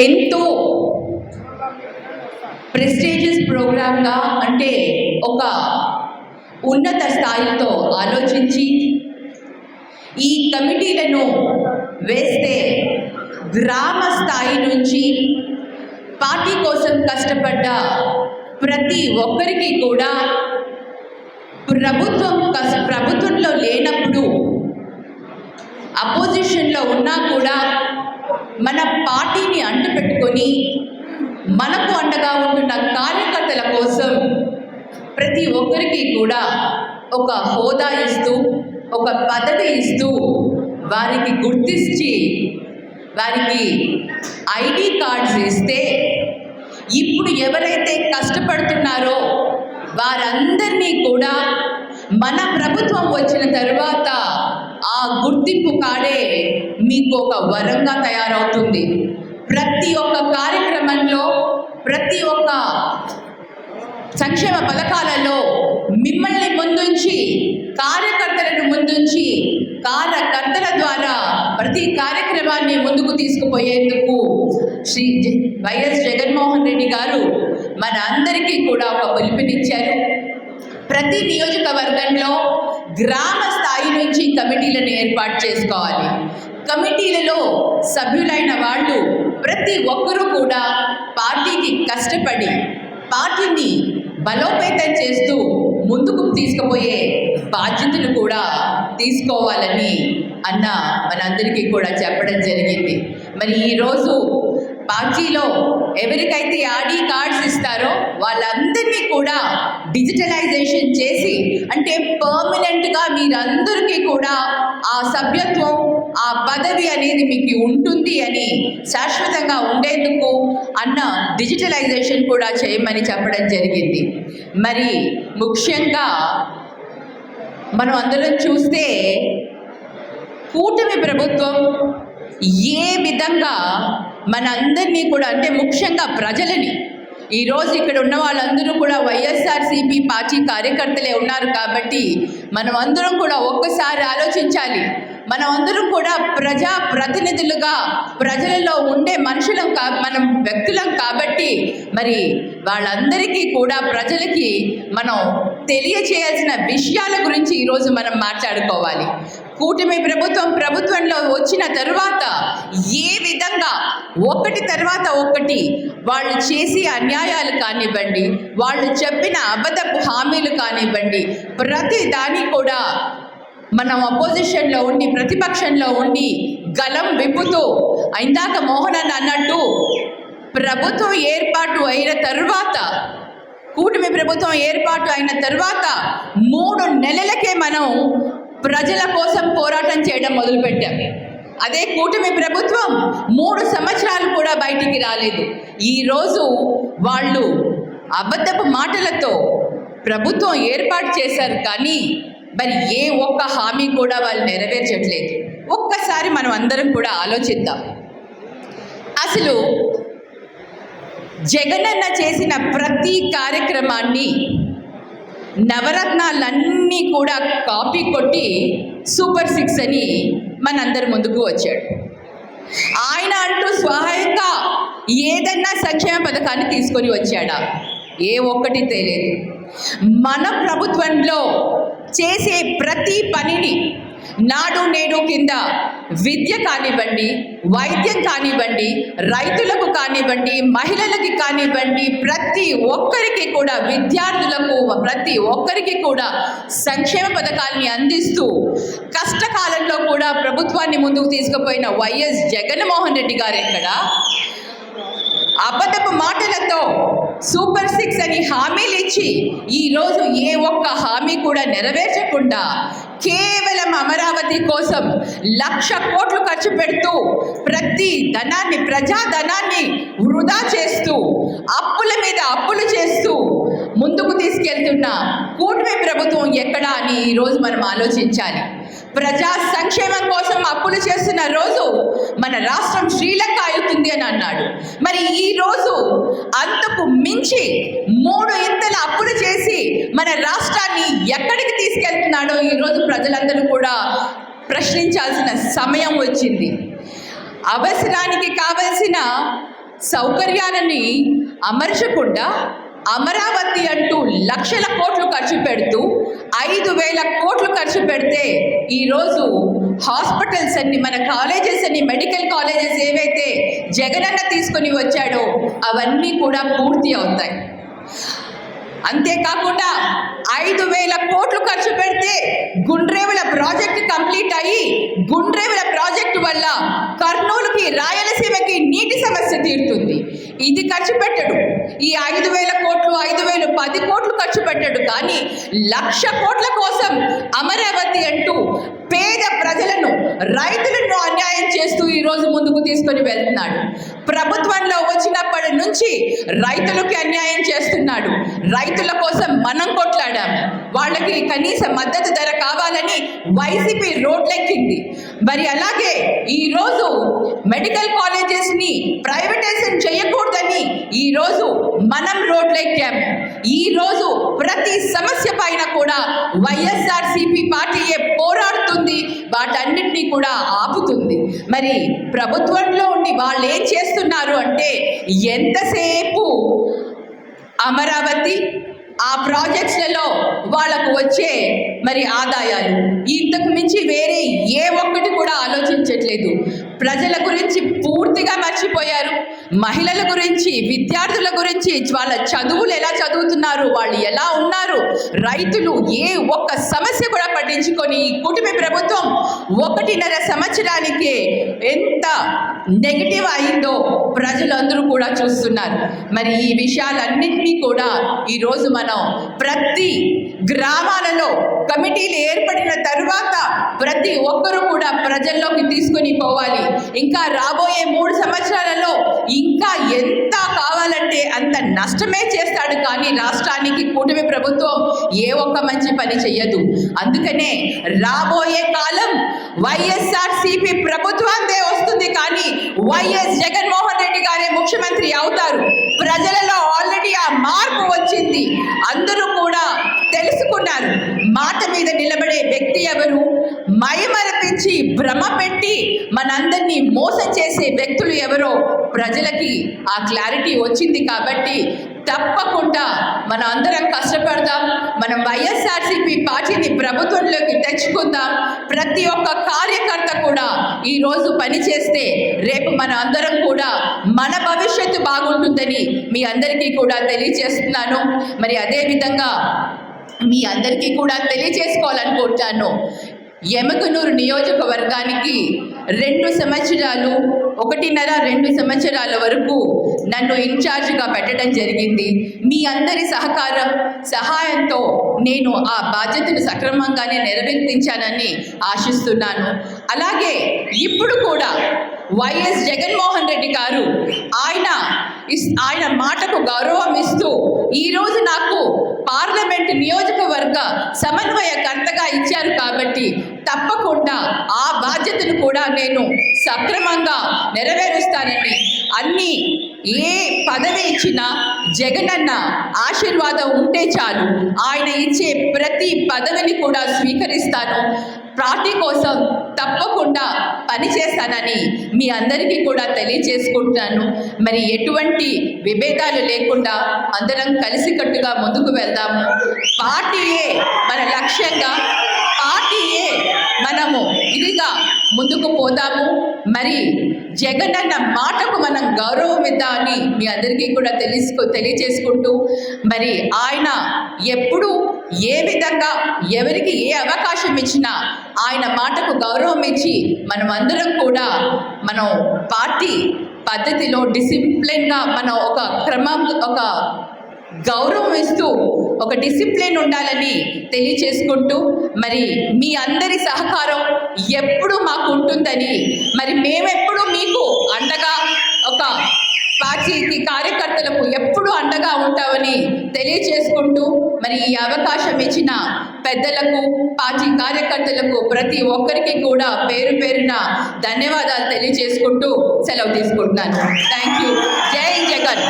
ఎంతో ప్రెస్టేజియస్ ప్రోగ్రామ్గా అంటే ఒక ఉన్నత స్థాయితో ఆలోచించి ఈ కమిటీలను వేస్తే గ్రామ స్థాయి నుంచి పార్టీ కోసం కష్టపడ్డ ప్రతి ఒక్కరికి కూడా ప్రభుత్వం కస్- ప్రభుత్వంలో లేనప్పుడు అపోజిషన్లో ఉన్నా కూడా మన పార్టీని అంటుపెట్టుకొని మనకు అండగా ఉంటున్న కార్యకర్తల కోసం ప్రతి ఒక్కరికి కూడా ఒక హోదా ఇస్తూ ఒక పదవి ఇస్తూ వారికి గుర్తించి వారికి ఐడి కార్డ్స్ ఇస్తే ఇప్పుడు ఎవరైతే కష్టపడుతున్నారో వారందరినీ కూడా మన ప్రభుత్వం వచ్చిన తరువాత ఆ గుర్తింపు కార్డే మీకు ఒక వరంగా తయారవుతుంది. ప్రతి ఒక్క కార్యక్రమంలో ప్రతి ఒక్క సంక్షేమ పథకాలలో మిమ్మల్ని ముందుంచి కార్యకర్తలను ముందుంచి కార్యకర్తల ద్వారా ప్రతి కార్యక్రమాన్ని ముందుకు తీసుకుపోయేందుకు శ్రీ వైఎస్ జగన్మోహన్ రెడ్డి గారు మన అందరికీ కూడా ఒక పిలుపునిచ్చారు. ప్రతి నియోజకవర్గంలో గ్రామ స్థాయి నుంచి కమిటీలను ఏర్పాటు చేసుకోవాలి. కమిటీలలో సభ్యులైన వాళ్ళు ప్రతి ఒక్కరూ కూడా పార్టీకి కష్టపడి పార్టీని బలోపేతం చేస్తూ ముందుకు తీసుకుపోయే బాధ్యతను కూడా తీసుకోవాలని అన్న మనందరికీ కూడా చెప్పడం జరిగింది. మరి ఈరోజు పార్టీలో ఎవరికైతే ఆడి కార్డ్స్ ఇస్తారో వాళ్ళందరూ కూడా డిజిటలైజేషన్ చేసి అంటే పర్మనెంట్గా మీరందరికీ కూడా ఆ సభ్యత్వం ఆ పదవి అనేది మీకు ఉంటుంది అని శాశ్వతంగా ఉండేందుకు అన్న డిజిటలైజేషన్ కూడా చేయమని చెప్పడం జరిగింది. మరి ముఖ్యంగా మనం అందరం చూస్తే కూటమి ప్రభుత్వం ఏ విధంగా మనందరినీ కూడా అంటే ముఖ్యంగా ప్రజలని ఈరోజు ఇక్కడ ఉన్న వాళ్ళందరూ కూడా వైఎస్ఆర్సీపీ పార్టీ కార్యకర్తలే ఉన్నారు కాబట్టి మనం అందరం కూడా ఒక్కసారి ఆలోచించాలి. మనం అందరం కూడా ప్రజా ప్రతినిధులుగా ప్రజలలో ఉండే మనుషులం కా మనం వ్యక్తులం కాబట్టి మరి వాళ్ళందరికీ కూడా ప్రజలకి మనం తెలియచేయాల్సిన విషయాల గురించి ఈరోజు మనం మాట్లాడుకోవాలి. కూటమి ప్రభుత్వం ప్రభుత్వంలో వచ్చిన తరువాత ఏ విధంగా ఒకటి తర్వాత ఒకటి వాళ్ళు చేసే అన్యాయాలు కానివ్వండి వాళ్ళు చెప్పిన అబద్ధపు హామీలు కానివ్వండి ప్రతి దాని కూడా మనం అపోజిషన్లో ఉండి ప్రతిపక్షంలో ఉండి గలం విప్పుతూ ఇందాక మోహన్ అన్న అన్నట్టు ప్రభుత్వం ఏర్పాటు అయిన తరువాత కూటమి ప్రభుత్వం ఏర్పాటు అయిన తర్వాత మూడు నెలలకే మనం ప్రజల కోసం పోరాటం చేయడం మొదలుపెట్టాం. అదే కూటమి ప్రభుత్వం మూడు సంవత్సరాలు కూడా బయటికి రాలేదు. ఈరోజు వాళ్ళు అబద్ధపు మాటలతో ప్రభుత్వం ఏర్పాటు చేశారు కానీ మరి ఏ ఒక్క హామీ కూడా వాళ్ళు నెరవేర్చట్లేదు. ఒక్కసారి మనం అందరం కూడా ఆలోచిద్దాం. అసలు జగనన్న చేసిన ప్రతి కార్యక్రమాన్ని నవరత్నాలన్నీ కూడా కాపీ కొట్టి సూపర్ సిక్స్ అని మనందరి ముందుకు వచ్చాడు. ఆయన అంటూ స్వయంగా ఏదన్నా సంక్షేమ పథకాన్ని తీసుకొని వచ్చాడా? ఏ ఒక్కటి తెలియదు. మన ప్రభుత్వంలో చేసే ప్రతి పనిని నాడు నేడు కింద విద్య కానివ్వండి వైద్యం కానివ్వండి రైతులకు కానివ్వండి మహిళలకి కానివ్వండి ప్రతి ఒక్కరికి కూడా విద్యార్థులకు ప్రతి ఒక్కరికి కూడా సంక్షేమ పథకాలని అందిస్తూ కష్టకాలంలో కూడా ప్రభుత్వాన్ని ముందుకు తీసుకుపోయిన వైఎస్ జగన్మోహన్ రెడ్డి గారు ఎక్కడ అబద్ధపు మాటలతో సూపర్ సిక్స్ అని హామీలు ఇచ్చి ఈరోజు ఏ ఒక్క హామీ కూడా నెరవేర్చకుండా కేవలం అమరావతి కోసం లక్ష కోట్లు ఖర్చు పెడుతూ ప్రతి ధనాన్ని ప్రజా ధనాన్ని వృధా చేస్తూ అప్పుల మీద అప్పులు చేస్తూ ముందుకు తీసుకెళ్తున్న కూటమి ప్రభుత్వం ఎక్కడా అని ఈరోజు మనం ఆలోచించాలి. ప్రజా సంక్షేమం కోసం అప్పులు చేస్తున్న రోజు మన రాష్ట్రం శ్రీలంక అవుతుంది అని అన్నాడు. మరి ఈ రోజు అంతకు మించి మూడు ఇంతల అప్పులు చేసి మన రాష్ట్రాన్ని ఎక్కడికి తీసుకెళ్తున్నాడో ఈరోజు ప్రజలందరూ కూడా ప్రశ్నించాల్సిన సమయం వచ్చింది. అవసరానికి కావలసిన సౌకర్యాలని అమర్చకుండా అమరావతి అంటూ లక్షల కోట్లు ఖర్చు పెడుతూ ఐదు వేల కోట్లు ఖర్చు పెడితే ఈరోజు హాస్పిటల్స్ అన్ని మన కాలేజెస్ అన్ని మెడికల్ కాలేజెస్ ఏవైతే జగనన్న తీసుకొని వచ్చాడో అవన్నీ కూడా పూర్తి అవుతాయి. అంతేకాకుండా ఐదు వేల కోట్లు ఖర్చు పెడితే గుండ్రేవుల ప్రాజెక్ట్ కంప్లీట్ అయ్యి గుండ్రేవుల ప్రాజెక్టు వల్ల కర్నూలుకి రాయలసీమకి నీటి సమస్య తీరుతుంది. ఇది ఖర్చు పెట్టడు. ఈ ఐదు వేల కోట్లు ఐదు వేలు పది కోట్లు ఖర్చు పెట్టాడు. కానీ లక్ష కోట్ల కోసం అమరావతి అంటూ పేద ప్రజలను రైతులను అన్యాయం చేస్తూ ఈరోజు ముందుకు తీసుకొని వెళ్తున్నాడు. ప్రభుత్వంలో వచ్చినప్పటి నుంచి రైతులకి అన్యాయం చేస్తున్నాడు. రైతుల కోసం మనం కొట్లాడాం. వాళ్ళకి కనీస మద్దతు ధర కావాలని వైసీపీ రోడ్లెక్కింది. మరి అలాగే ఈరోజు మెడికల్ కాలేజెస్ని ప్రైవేటైజేషన్ చేయకూడదని ఈరోజు మనం రోడ్లెక్కాం. ఈరోజు ప్రతి సమస్య పైన కూడా వైఎస్ఆర్సీపీ పార్టీయే వాటన్నిటినీ కూడా ఆపుతుంది. మరి ప్రభుత్వంలో ఉండి వాళ్ళు ఏం చేస్తున్నారు అంటే ఎంతసేపు అమరావతి ఆ ప్రాజెక్ట్స్లలో వాళ్ళకు వచ్చే మరి ఆదాయాలు. ఇంతకు మించి వేరే ఏ ఒక్కటి కూడా ఆలోచించట్లేదు ప్రజల గురించి పూర్తిగా మర్చిపోయారు మహిళల గురించి విద్యార్థుల గురించి వాళ్ళ చదువులు ఎలా చదువుతున్నారు వాళ్ళు ఎలా ఉన్నారు రైతులు ఏ ఒక్క సమస్య కూడా పట్టించుకొని ఈ కుటుంబ ప్రభుత్వం ఒకటిన్నర సంవత్సరానికే ఎంత నెగిటివ్ అయిందో ప్రజలందరూ కూడా చూస్తున్నారు. మరి ఈ విషయాలన్నింటినీ కూడా ఈరోజు మనం ప్రతి గ్రామాలలో కమిటీలు ఏర్పడిన తరువాత ప్రతి ఒక్కరూ కూడా ప్రజల్లోకి తీసుకొని పోవాలి. ఇంకా రాబోయే మూడు సంవత్సరాలలో ఇంకా ఎంత కావాలంటే అంత నష్టమే చేస్తాడు కానీ రాష్ట్రానికి కూటమి ప్రభుత్వం ఏ ఒక్క మంచి పని చెయ్యదు. అందుకనే రాబోయే కాలం వైఎస్ఆర్ సిపి ప్రభుత్వాందే వస్తుంది కానీ వైఎస్ జగన్మోహన్ రెడ్డి గారే ముఖ్యమంత్రి అవుతారు. ప్రజలలో ఆల్రెడీ ఆ మార్పు వచ్చింది. అందరూ కూడా తెలుసుకున్నారు. మాట మీద నిలబడే వ్యక్తి ఎవరు? మయమరపించి భ్రమ పెట్టి మనందరినీ మోసం చేసే వ్యక్తులు ఎవరో ప్రజలకి ఆ క్లారిటీ వచ్చింది కాబట్టి తప్పకుండా మన అందరం కష్టపడదాం. మనం వైఎస్ఆర్సీపీ పార్టీని ప్రభుత్వంలోకి తెచ్చుకుందాం. ప్రతి ఒక్క కార్యకర్త కూడా ఈరోజు పనిచేస్తే రేపు మన అందరం కూడా మన భవిష్యత్తు బాగుంటుందని మీ అందరికీ కూడా తెలియజేస్తున్నాను. మరి అదేవిధంగా మీ అందరికీ కూడా తెలియజేసుకోవాలనుకుంటాను. ఎమకనూరు నియోజకవర్గానికి రెండు సంవత్సరాలు ఒకటిన్నర రెండు సంవత్సరాల వరకు నన్ను ఇన్ఛార్జ్గా పెట్టడం జరిగింది. మీ అందరి సహకారం సహాయంతో నేను ఆ బాధ్యతను సక్రమంగానే నెరవేర్పించానని ఆశిస్తున్నాను. అలాగే ఇప్పుడు కూడా వైఎస్ జగన్మోహన్ రెడ్డి గారు ఆయన ఆయన మాటకు గౌరవం ఇస్తూ ఈరోజు నాకు పార్లమెంట్ నియోజకవర్గ సమన్వయకర్తగా ఇచ్చారు కాబట్టి తప్పకుండా ఆ బాధ్యతను కూడా నేను సక్రమంగా నెరవేరుస్తానని అన్ని ఏ పదవి ఇచ్చినా జగనన్న ఆశీర్వాదం ఉంటే చాలు. ఆయన ఇచ్చే ప్రతి పదవిని కూడా స్వీకరిస్తాను. పార్టీ కోసం తప్పకుండా పనిచేస్తానని మీ అందరికీ కూడా తెలియజేసుకుంటున్నాను మరి ఎటువంటి విభేదాలు లేకుండా అందరం కలిసికట్టుగా ముందుకు వెళ్దాము. పార్టీయే మన లక్ష్యంగా పార్టీయే మనము ఇదిగా ముందుకు పోదాము. మరి జగన్ అన్న మాటకు మనం గౌరవం ఇద్దామని మీ అందరికీ కూడా తెలుసుకో తెలియచేసుకుంటూ మరి ఆయన ఎప్పుడు ఏ విధంగా ఎవరికి ఏ అవకాశం ఇచ్చినా ఆయన మాటకు గౌరవం ఇచ్చి మనం అందరం కూడా మనం పార్టీ పద్ధతిలో డిసిప్లిన్గా మనం ఒక క్రమం ఒక గౌరవం ఇస్తూ ఒక డిసిప్లిన్ ఉండాలని తెలియచేసుకుంటూ మరి మీ అందరి సహకారం ఎప్పుడు మాకు ఉంటుందని మరి మేమెప్పుడు మీకు అండగా పార్టీకి కార్యకర్తలకు ఎప్పుడు అండగా ఉంటామని తెలియచేసుకుంటూ మరి ఈ అవకాశం ఇచ్చిన పెద్దలకు పార్టీ కార్యకర్తలకు ప్రతి ఒక్కరికి కూడా పేరు పేరున ధన్యవాదాలు తెలియచేసుకుంటూ సెలవు తీసుకుంటున్నాను. థ్యాంక్ యూ జై జగన్.